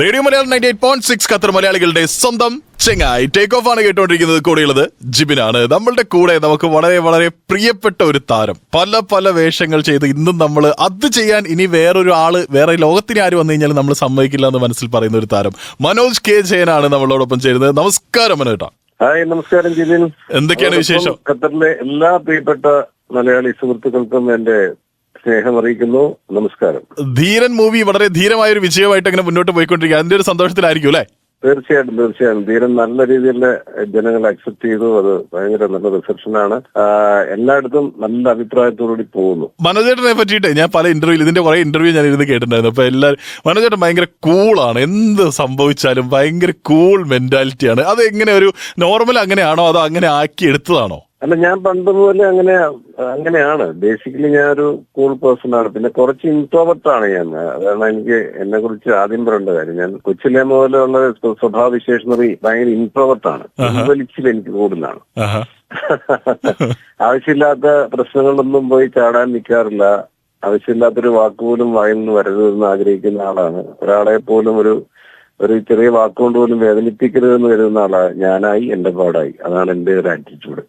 Radio Malayalam ninety eight point six Qatar മലയാളികളുടെ സ്വന്തം ചെങ്ങായി. ടേക്ക് ഓഫ് ആണ് കേട്ടുകൊണ്ടിരിക്കുന്നത് കൂടെയുള്ളത് ജിബിനാണ്. നമ്മളുടെ കൂടെ നമുക്ക് വളരെ വളരെ പ്രിയപ്പെട്ട ഒരു താരം. പല പല വേഷങ്ങൾ ചെയ്ത് ഇന്നും നമ്മൾ അത് ചെയ്യാൻ ഇനി വേറൊരു ആൾ വേറെ ലോകത്തിന് ആര് വന്നു കഴിഞ്ഞാൽ നമ്മൾ സമ്മതിക്കില്ല എന്ന് മനസ്സിൽ പറയുന്ന ഒരു താരം മനോജ് കെ ജയനാണ് നമ്മളോടൊപ്പം ചേരുന്നത്. നമസ്കാരം മനോട്ടാ ഹായ് നമസ്കാരം ജിബിൻ. എന്തൊക്കെയാണ് വിശേഷം? ഖത്തറിലെ എല്ലാ പ്രിയപ്പെട്ട മലയാളി സുഹൃത്തുക്കൾക്കും എന്റെ സ്നേഹം അറിയിക്കുന്നു. നമസ്കാരം. ധീരൻ മൂവി വളരെ ധീരമായ ഒരു വിജയമായിട്ട് അങ്ങനെ മുന്നോട്ട് പോയിക്കൊണ്ടിരിക്കുക അതിന്റെ ഒരു സന്തോഷത്തിലായിരിക്കും അല്ലേ? തീർച്ചയായിട്ടും തീർച്ചയായും ധീരൻ നല്ല രീതിയിൽ ജനങ്ങൾ അക്സെപ്റ്റ് ചെയ്തു. അത് ഭയങ്കര നല്ല റിസപ്ഷനാണ് എല്ലായിടത്തും നല്ല അഭിപ്രായത്തോടുകൂടി പോകുന്നു. മനോജേട്ടനെ പറ്റിയിട്ട് ഞാൻ പല ഇന്റർവ്യൂ ഇതിന്റെ കുറെ ഇന്റർവ്യൂ ഞാൻ ഇരുന്ന് കേട്ടിട്ടുണ്ടായിരുന്നു. അപ്പൊ എല്ലാവരും മനോജേട്ടൻ ഭയങ്കര കൂളാണ് എന്ത് സംഭവിച്ചാലും ഭയങ്കര കൂൾ മെന്റാലിറ്റിയാണ് അത് എങ്ങനെ ഒരു നോർമൽ അങ്ങനെയാണോ? അതോ അങ്ങനെ ആക്കി എടുത്തതാണോ? അല്ല ഞാൻ പണ്ട് മുതലേ അങ്ങനെ അങ്ങനെയാണ്. ബേസിക്കലി ഞാൻ ഒരു കൂൾ പേഴ്സൺ ആണ്. പിന്നെ കുറച്ച് ഇൻട്രോവർട്ട് ആണ് ഞാൻ. അതാണ് എനിക്ക് എന്നെ കുറിച്ച് ആദ്യം പറയേണ്ട കാര്യം. ഞാൻ കൊച്ചിലെ മുതലുള്ള സ്വഭാവ വിശേഷണറി ഭയങ്കര ഇൻട്രോവർട്ട് ആണ്. പിൻവലിച്ചിൽ എനിക്ക് കൂടുതലാണ്. ആവശ്യമില്ലാത്ത പ്രശ്നങ്ങളൊന്നും പോയി ചാടാൻ നിൽക്കാറില്ല ആവശ്യമില്ലാത്തൊരു വാക്കുപോലും വായിൽ നിന്ന് വരരുതെന്ന് ആഗ്രഹിക്കുന്ന ആളാണ്. ഒരാളെ പോലും ഒരു ഒരു ചെറിയ വാക്കുകൊണ്ട് പോലും വേദനിപ്പിക്കരുതെന്ന് കരുതുന്ന ആളാണ്. ഞാനായി എന്റെ പാടായി. അതാണ് എന്റെ ഒരു ആറ്റിറ്റ്യൂഡ്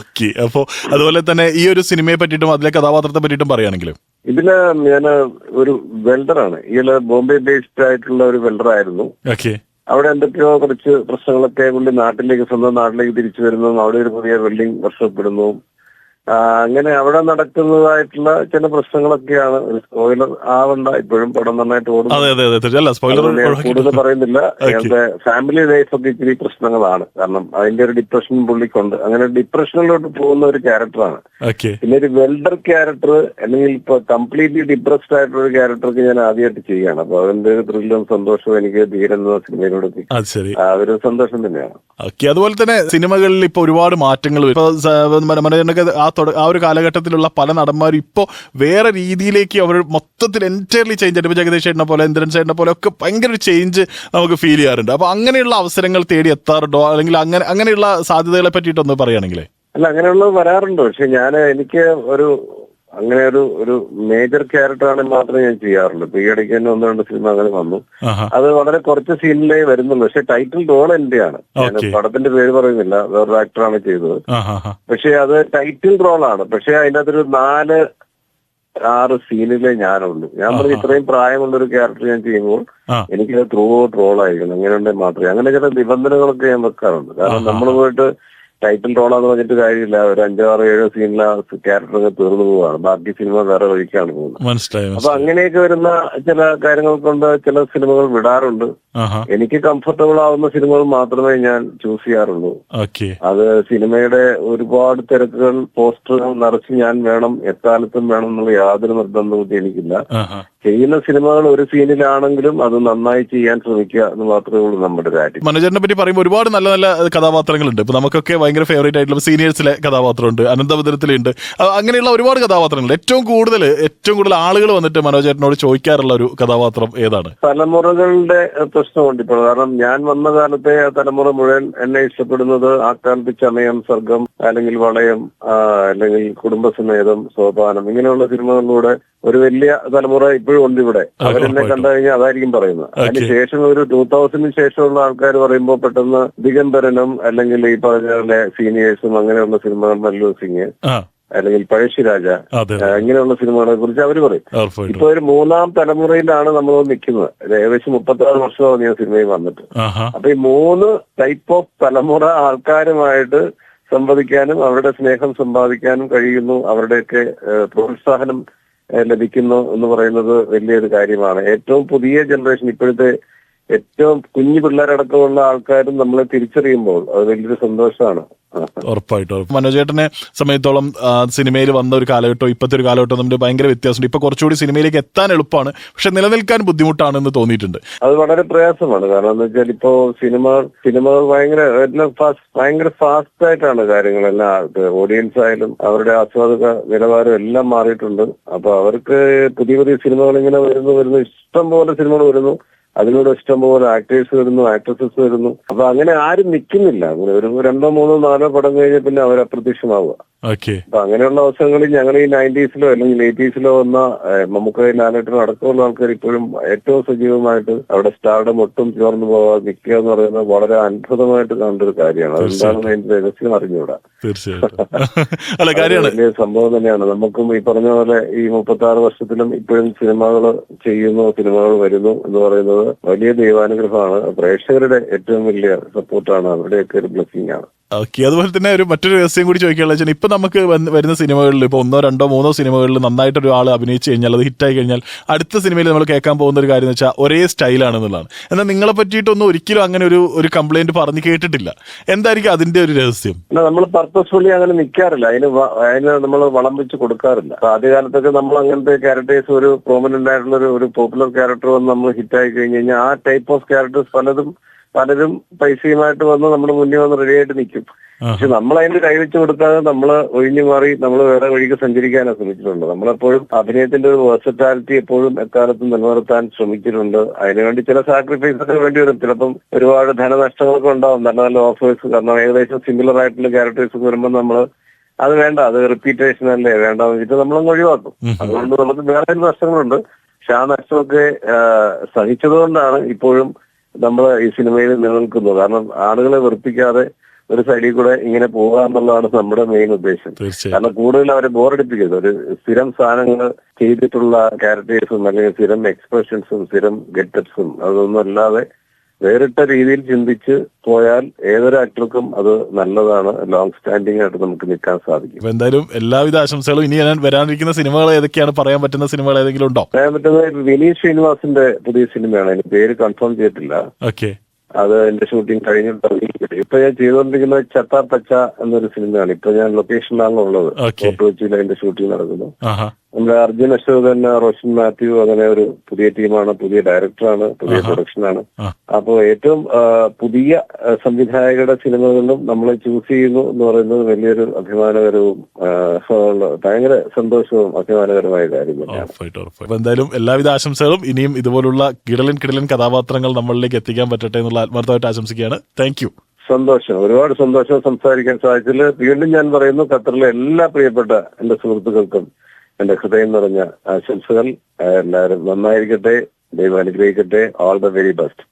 ഓക്കെ. അപ്പോ അതുപോലെ തന്നെ ഈ ഒരു സിനിമയെ പറ്റിയിട്ടും അതിലെ കഥാപാത്രത്തെ പറ്റിയിട്ടും പറയുകയാണെങ്കിലും. ഇതിൽ ഞാൻ ഒരു വെൽഡറാണ്. ഇയാൾ ബോംബെ ബേസ്ഡ് ആയിട്ടുള്ള ഒരു വെൽഡർ ആയിരുന്നു ഓക്കെ. അവിടെ എന്തൊക്കെയോ കുറച്ച് പ്രശ്നങ്ങളൊക്കെ കൊണ്ട് നാട്ടിലേക്ക് സ്വന്തം നാട്ടിലേക്ക് തിരിച്ചു വരുന്നു. അവിടെ ഒരു പുതിയ വെൽഡിംഗ് വർഷപ്പെടുന്നു അങ്ങനെ അവിടെ നടക്കുന്നതായിട്ടുള്ള ചില പ്രശ്നങ്ങളൊക്കെയാണ്. സ്പോയിലർ ആവണ്ട ഇപ്പോഴും പടം നന്നായിട്ട് ഓടും കൂടുതൽ പറയുന്നില്ല. എന്റെ ഫാമിലി ലൈഫ് ഒക്കെ ഇച്ചിരി പ്രശ്നങ്ങളാണ്. കാരണം അതിന്റെ ഒരു ഡിപ്രഷൻ പുള്ളിക്കുണ്ട്. അങ്ങനെ ഡിപ്രഷനിലോട്ട് പോകുന്ന ഒരു ക്യാരക്ടറാണ് പിന്നെ ഒരു വെൽഡർ ക്യാരക്ടർ അല്ലെങ്കിൽ ഇപ്പൊ കംപ്ലീറ്റ്ലി ഡിപ്രസ്ഡ് ആയിട്ടുള്ള ഒരു ക്യാരക്ടർക്ക് ഞാൻ ആദ്യമായിട്ട് ചെയ്യുകയാണ്. അപ്പൊ അതിന്റെ ഒരു ത്രില്ലും സന്തോഷവും എനിക്ക് ധീരെന്ന സിനിമയിലൂടെ ഒരു സന്തോഷം തന്നെയാണ്. അതുപോലെ തന്നെ സിനിമകളിൽ ഇപ്പൊ ഒരുപാട് മാറ്റങ്ങൾ ഇപ്പൊ ആ തുട- ആ ഒരു കാലഘട്ടത്തിലുള്ള പല നടന്മാരും ഇപ്പോൾ വേറെ രീതിയിലേക്ക് അവർ മൊത്തത്തിൽ എന്റയർലി ചേഞ്ച് ആയിട്ട് ഇപ്പോൾ ജഗദീഷ് ചേട്ടനെ പോലെ ഇന്ദ്രൻ ചേട്ടനെ പോലെ ഒക്കെ ഭയങ്കര ഒരു ചേഞ്ച് നമുക്ക് ഫീൽ ചെയ്യാറുണ്ട്. അപ്പോൾ അങ്ങനെയുള്ള അവസരങ്ങൾ തേടി എത്താറുണ്ടോ? അല്ലെങ്കിൽ അങ്ങനെ അങ്ങനെയുള്ള സാധ്യതകളെ പറ്റിയിട്ടൊന്ന് പറയുകയാണെങ്കിലേ അല്ല അങ്ങനെയുള്ളത് വരാറുണ്ട്. പക്ഷെ ഞാൻ എനിക്ക് ഒരു അങ്ങനെ ഒരു ഒരു മേജർ ക്യാരക്ടർ ആണെങ്കിൽ മാത്രമേ ഞാൻ ചെയ്യാറുള്ളൂ. ഇപ്പൊ ഈ ഇടയ്ക്ക് തന്നെ ഒന്ന് രണ്ട് സിനിമ അങ്ങനെ വന്നു. അത് വളരെ കുറച്ച് സീനിലേ വരുന്നുള്ളൂ. പക്ഷെ ടൈറ്റിൽ റോൾ എന്റെയാണ്. ഞാൻ. പടത്തിന്റെ പേര് പറയുന്നില്ല. വേറൊരു ആക്ടറാണ് ചെയ്തത്. പക്ഷെ അത് ടൈറ്റിൽ റോളാണ് പക്ഷെ അതിന്റെ അകത്തൊരു നാല് ആറ് സീനിലേ ഞാനുള്ളൂ. ഞാൻ പറഞ്ഞു ഇത്രയും പ്രായമുള്ള ഒരു ക്യാരക്ടർ ഞാൻ ചെയ്യുമ്പോൾ എനിക്കത് ത്രൂ ഔട്ട് റോൾ ആയിരിക്കണം. അങ്ങനെ ഉണ്ടെങ്കിൽ മാത്രമേ. അങ്ങനെ ചില നിബന്ധനകളൊക്കെ ഞാൻ വെക്കാറുണ്ട്. കാരണം നമ്മൾ പോയിട്ട് ടൈറ്റിൽ റോൾ ആണെന്ന് പറഞ്ഞിട്ട് കാര്യമില്ല. ഒരു അഞ്ചോ ആറോ ഏഴോ സീനിലെ ക്യാരക്ടർ തീർന്നു പോവാണ്. ബാക്കി സിനിമ വേറെ വഴിക്കാണ് പോകുന്നത്. അപ്പൊ. അങ്ങനെയൊക്കെ വരുന്ന ചില കാര്യങ്ങൾ കൊണ്ട് ചില സിനിമകൾ വിടാറുണ്ട്. എനിക്ക് കംഫർട്ടബിൾ ആവുന്ന സിനിമകൾ മാത്രമേ ഞാൻ ചൂസ് ചെയ്യാറുള്ളൂ. അത് സിനിമയുടെ ഒരുപാട് തിരക്കുകൾ പോസ്റ്ററുകൾ നിറച്ച് ഞാൻ വേണം എക്കാലത്തും വേണം എന്നുള്ള യാതൊരു നിർബന്ധവും എനിക്കില്ല. ചെയ്യുന്ന സിനിമകൾ ഒരു സീനിലാണെങ്കിലും അത് നന്നായി ചെയ്യാൻ ശ്രമിക്കുക എന്ന് മാത്രമേ ഉള്ളൂ നമ്മുടെ കാര്യം. മനോജറിനെ പറ്റി പറയുമ്പോൾ ഒരുപാട് നല്ല നല്ല കഥാപാത്രങ്ങളുണ്ട്. ഇപ്പൊ നമുക്കൊക്കെ ഭയങ്കര ഫേവറേറ്റ് ആയിട്ടുള്ള സീനിയേഴ്സിലെ കഥാപാത്രമുണ്ട് അനന്തപുരത്തിലുണ്ട്. അങ്ങനെയുള്ള ഒരുപാട് കഥാപാത്രങ്ങളുണ്ട്. ഏറ്റവും കൂടുതൽ ഏറ്റവും കൂടുതൽ ആളുകൾ വന്നിട്ട് മനോജേട്ടനോട് ചോദിക്കാറുള്ള ഒരു കഥാപാത്രം ഏതാണ്? തലമുറകളുടെ പ്രശ്നമുണ്ട് ഇപ്പോൾ. കാരണം ഞാൻ വന്ന കാലത്തെ തലമുറ മുഴുവൻ എന്നെ ഇഷ്ടപ്പെടുന്നത് ആ കാലത്ത് ചമയം സർഗം അല്ലെങ്കിൽ വളയം അല്ലെങ്കിൽ കുടുംബസമേതം സോപാനം ഇങ്ങനെയുള്ള സിനിമകളിലൂടെ ഒരു വലിയ തലമുറ ഇപ്പോഴും ഉണ്ട് ഇവിടെ. അവരെന്നെ കണ്ടു കഴിഞ്ഞാൽ അതായിരിക്കും പറയുന്നത്. അതിന് ശേഷം ഒരു ടൂ തൗസൻഡിന് ശേഷമുള്ള ആൾക്കാർ പറയുമ്പോൾ പെട്ടെന്ന് ദിഗംബരനും അല്ലെങ്കിൽ ഈ പറഞ്ഞ പോലെ സീനിയേഴ്സും അങ്ങനെയുള്ള സിനിമകൾ മല്ലു സിംഗ് അല്ലെങ്കിൽ പഴശ്ശിരാജ ഇങ്ങനെയുള്ള സിനിമകളെ കുറിച്ച് അവർ പറയും. ഇപ്പൊ ഒരു മൂന്നാം തലമുറയിലാണ് നമ്മൾ നിൽക്കുന്നത്. ഏകദേശം മുപ്പത്തി ആറ് വർഷമാണ് ഞാൻ സിനിമയിൽ വന്നിട്ട്. അപ്പൊ ഈ മൂന്ന് ടൈപ്പ് ഓഫ് തലമുറ ആൾക്കാരുമായിട്ട് സംവദിക്കാനും അവരുടെ സ്നേഹം സമ്പാദിക്കാനും കഴിയുന്നു. അവരുടെയൊക്കെ പ്രോത്സാഹനം ലഭിക്കുന്നു എന്ന് പറയുന്നത് വലിയൊരു കാര്യമാണ്. ഏറ്റവും പുതിയ ജനറേഷൻ ഇപ്പോഴത്തെ ഏറ്റവും കുഞ്ഞു പിള്ളേരടക്കമുള്ള ആൾക്കാരും നമ്മളെ തിരിച്ചറിയുമ്പോൾ അത് വലിയൊരു സന്തോഷമാണ്. ഉറപ്പായിട്ടും മനോജ് മനോജേട്ടനെ സമയത്തോളം സിനിമയിൽ വന്ന ഒരു കാലഘട്ടം ഇപ്പോഴത്തെ ഒരു കാലഘട്ടം തമ്മിൽ ഭയങ്കര വ്യത്യാസമുണ്ട്. ഇപ്പൊ കുറച്ചുകൂടി സിനിമയിലേക്ക് എത്താൻ എളുപ്പമാണ് പക്ഷെ നിലനിൽക്കാൻ ബുദ്ധിമുട്ടാണെന്ന് തോന്നിയിട്ടുണ്ട്. അത് വളരെ പ്രയാസമാണ്. കാരണം എന്താ വെച്ചാൽ ഇപ്പോ സിനിമ സിനിമ ഭയങ്കര ഭയങ്കര ഫാസ്റ്റ് ആയിട്ടാണ് കാര്യങ്ങളെല്ലാം ഓഡിയൻസ് ആയാലും അവരുടെ ആസ്വാദക നിലവാരം എല്ലാം മാറിയിട്ടുണ്ട്. അപ്പൊ അവർക്ക് പുതിയ പുതിയ സിനിമകൾ ഇങ്ങനെ വരുന്നു വരുന്നു. ഇഷ്ടം പോലെ സിനിമകൾ വരുന്നു. അതിലൂടെ ഇഷ്ടംപോലെ ആക്ടേഴ്സ് വരുന്നു ആക്ട്രസസ് വരുന്നു. അപ്പൊ അങ്ങനെ ആരും നിൽക്കുന്നില്ല അങ്ങനെ ഒരു രണ്ടോ മൂന്നോ നാലോ പടം കഴിഞ്ഞ പിന്നെ അവർ അപ്രത്യക്ഷമാവുക ഓക്കെ അപ്പൊ അങ്ങനെയുള്ള അവസരങ്ങളിൽ ഞങ്ങൾ ഈ നയന്റീസിലോ അല്ലെങ്കിൽ എയ്റ്റീസിലോ വന്ന നമുക്ക് ലാലേട്ടനും അടക്കമുള്ള ആൾക്കാർ ഇപ്പോഴും ഏറ്റവും സജീവമായിട്ട് അവിടെ സ്റ്റാർഡം ഒട്ടും ചേർന്ന് പോവാ നിൽക്കുക എന്ന് പറയുന്നത് വളരെ അത്ഭുതമായിട്ട് കാണേണ്ട ഒരു കാര്യമാണ് അതെന്താണെന്ന് അതിന്റെ രഹസ്യം അറിഞ്ഞുകൂടാ. വലിയ സംഭവം തന്നെയാണ്. നമുക്കും ഈ പറഞ്ഞ പോലെ ഈ മുപ്പത്തി ആറ് വർഷത്തിലും ഇപ്പോഴും സിനിമകൾ ചെയ്യുന്നു സിനിമകൾ വരുന്നു എന്ന് പറയുന്നത് വലിയ ദൈവാനുഗ്രഹമാണ്. പ്രേക്ഷകരുടെ ഏറ്റവും വലിയ സപ്പോർട്ടാണ് അവരുടെയൊക്കെ ഒരു ബ്ലെസ്സിങ് ആണ്. ഓക്കെ അതുപോലെ തന്നെ ഒരു മറ്റൊരു രഹസ്യം കൂടി ചോദിക്കാനുള്ള വെച്ചാൽ ഇപ്പൊ നമുക്ക് വരുന്ന സിനിമകളിൽ ഇപ്പൊ ഒന്നോ രണ്ടോ മൂന്നോ സിനിമകളിൽ നന്നായിട്ട് ഒരു ആൾ അഭിനയിച്ചു കഴിഞ്ഞാൽ അത് ഹിറ്റായി കഴിഞ്ഞാൽ അടുത്ത സിനിമയിൽ നമ്മൾ കേൾക്കാൻ പോകുന്ന ഒരു കാര്യം എന്ന് വെച്ചാൽ ഒരേ സ്റ്റൈലാണെന്നുള്ളതാണ്. എന്നാൽ നിങ്ങളെ പറ്റിയിട്ടൊന്നും ഒരിക്കലും അങ്ങനെ ഒരു ഒരു കംപ്ലൈന്റ് പറഞ്ഞു കേട്ടിട്ടില്ല. എന്തായിരിക്കും അതിന്റെ ഒരു രഹസ്യം? നമ്മൾ പർപ്പസ്ഫുള്ളി അങ്ങനെ നിൽക്കാറില്ല അതിന് അതിന് നമ്മൾ വളം വെച്ച് കൊടുക്കാറില്ല. ആദ്യകാലത്തൊക്കെ നമ്മൾ അങ്ങനത്തെ ക്യാരക്ടേഴ്സ് ഒരു പ്രോമിനന്റ് ആയിട്ടുള്ള ഒരു പോപ്പുലർ ക്യാരക്ടർ വന്ന് നമ്മൾ ഹിറ്റ് ആയി കഴിഞ്ഞ് കഴിഞ്ഞാൽ ആ ടൈപ്പ് ഓഫ് ക്യാരക്ടേഴ്സ് പലതും പലരും പൈസയുമായിട്ട് വന്ന് നമ്മുടെ മുന്നിൽ വന്ന് റെഡി ആയിട്ട് നിൽക്കും. പക്ഷെ നമ്മൾ അതിന് കൈവച്ച് കൊടുക്കാതെ നമ്മൾ ഒഴിഞ്ഞു മാറി നമ്മൾ വേറെ വഴിക്ക് സഞ്ചരിക്കാനാണ് ശ്രമിച്ചിട്ടുണ്ട് നമ്മളെപ്പോഴും അഭിനയത്തിന്റെ ഒരു വേഴ്സറ്റാലിറ്റി എപ്പോഴും എക്കാലത്തും നിലനിർത്താൻ ശ്രമിച്ചിട്ടുണ്ട്. അതിനുവേണ്ടി ചില സാക്രിഫൈസൊക്കെ വേണ്ടി വരും. ചിലപ്പം ഒരുപാട് ധനനഷ്ടങ്ങളൊക്കെ ഉണ്ടാവും. നല്ല നല്ല ഓഫേഴ്സ് കാരണം ഏകദേശം സിമിലർ ആയിട്ടുള്ള ക്യാരക്ടേഴ്സ് വരുമ്പോൾ നമ്മൾ അത് വേണ്ട അത് റിപ്പീറ്റേഷൻ അല്ലേ വേണ്ടെന്ന് വെച്ചിട്ട് നമ്മളങ്ങ് ഒഴിവാക്കും. അതുകൊണ്ട് നമുക്ക് വേറെ നഷ്ടങ്ങളുണ്ട്. പക്ഷെ ആ നഷ്ടമൊക്കെ സഹിച്ചതുകൊണ്ടാണ് ഇപ്പോഴും നമ്മൾ ഈ സിനിമയിൽ നിലനിൽക്കുന്നത്. കാരണം ആളുകളെ വെറുപ്പിക്കാതെ ഒരു സൈഡിൽ കൂടെ ഇങ്ങനെ പോകുക എന്നുള്ളതാണ് നമ്മുടെ മെയിൻ ഉദ്ദേശം. കാരണം കൂടുതൽ അവരെ ബോറടിപ്പിക്കരുത് ഒരു സ്ഥിരം സാധനങ്ങൾ ചെയ്തിട്ടുള്ള ക്യാരക്ടേഴ്സും അല്ലെങ്കിൽ സ്ഥിരം എക്സ്പ്രഷൻസും സ്ഥിരം ഗെറ്റപ്സും അതൊന്നും അല്ലാതെ വേറിട്ട രീതിയിൽ ചിന്തിച്ച് പോയാൽ ഏതൊരു ആക്ടർക്കും അത് നല്ലതാണ് ലോങ് സ്റ്റാൻഡിംഗ് ആയിട്ട് നമുക്ക് നിൽക്കാൻ സാധിക്കും. എന്തായാലും എല്ലാവിധ ആശംസകളും ഇനി ഞാൻ വരാനിരിക്കുന്ന സിനിമകൾ ഏതൊക്കെയാണ് പറയാൻ പറ്റുന്ന സിനിമകൾ ഏതെങ്കിലും ഉണ്ടോ? പറയാൻ പറ്റുന്നത് വിനീത് ശ്രീനിവാസിന്റെ പുതിയ സിനിമയാണ് അതിന് പേര് കൺഫേം ചെയ്തിട്ടില്ല. ഓക്കെ. അത് എന്റെ ഷൂട്ടിംഗ് കഴിഞ്ഞിട്ട് ഇപ്പൊ ഞാൻ ചെയ്തുകൊണ്ടിരിക്കുന്നത് ചത്ത പച്ച എന്നൊരു സിനിമയാണ് ഇപ്പൊ ഞാൻ ലൊക്കേഷനിലാണ് ഉള്ളത്. ഫോട്ടോ വെച്ചിട്ട് അതിന്റെ ഷൂട്ടിംഗ് നടക്കുന്നു. നമ്മുടെ അർജുൻ അശോകൻ റോഷൻ മാത്യു അങ്ങനെ ഒരു പുതിയ ടീമാണ് പുതിയ ഡയറക്ടറാണ് പുതിയ പ്രൊഡക്ഷനാണ്. അപ്പോൾ ഏറ്റവും പുതിയ സംവിധായകരുടെ സിനിമകളിലും നമ്മളെ ചൂസ് ചെയ്യുന്നു എന്ന് പറയുന്നത് വലിയൊരു അഭിമാനകരവും ഭയങ്കര സന്തോഷവും അഭിമാനകരമായ കാര്യം തന്നെയാണ് എന്തായാലും എല്ലാവിധ ആശംസകളും ഇനിയും ഇതുപോലുള്ള കിടലൻ കിടലൻ കഥാപാത്രങ്ങൾ നമ്മളിലേക്ക് എത്തിക്കാൻ പറ്റട്ടെ എന്നുള്ള ആത്മാർത്ഥമായിട്ട് ആശംസിക്കുകയാണ്. താങ്ക് യു സന്തോഷം. ഒരുപാട് സന്തോഷം സംസാരിക്കാൻ സാധിച്ചതിൽ വീണ്ടും ഞാൻ പറയുന്നു ഖത്തറിലെ എല്ലാ പ്രിയപ്പെട്ട എന്റെ സുഹൃത്തുക്കൾക്കും എന്റെ ഹൃദയം നിറഞ്ഞ ആശംസകൾ. എല്ലാവരും നന്നായിരിക്കട്ടെ. ദൈവം അനുഗ്രഹിക്കട്ടെ. All the very best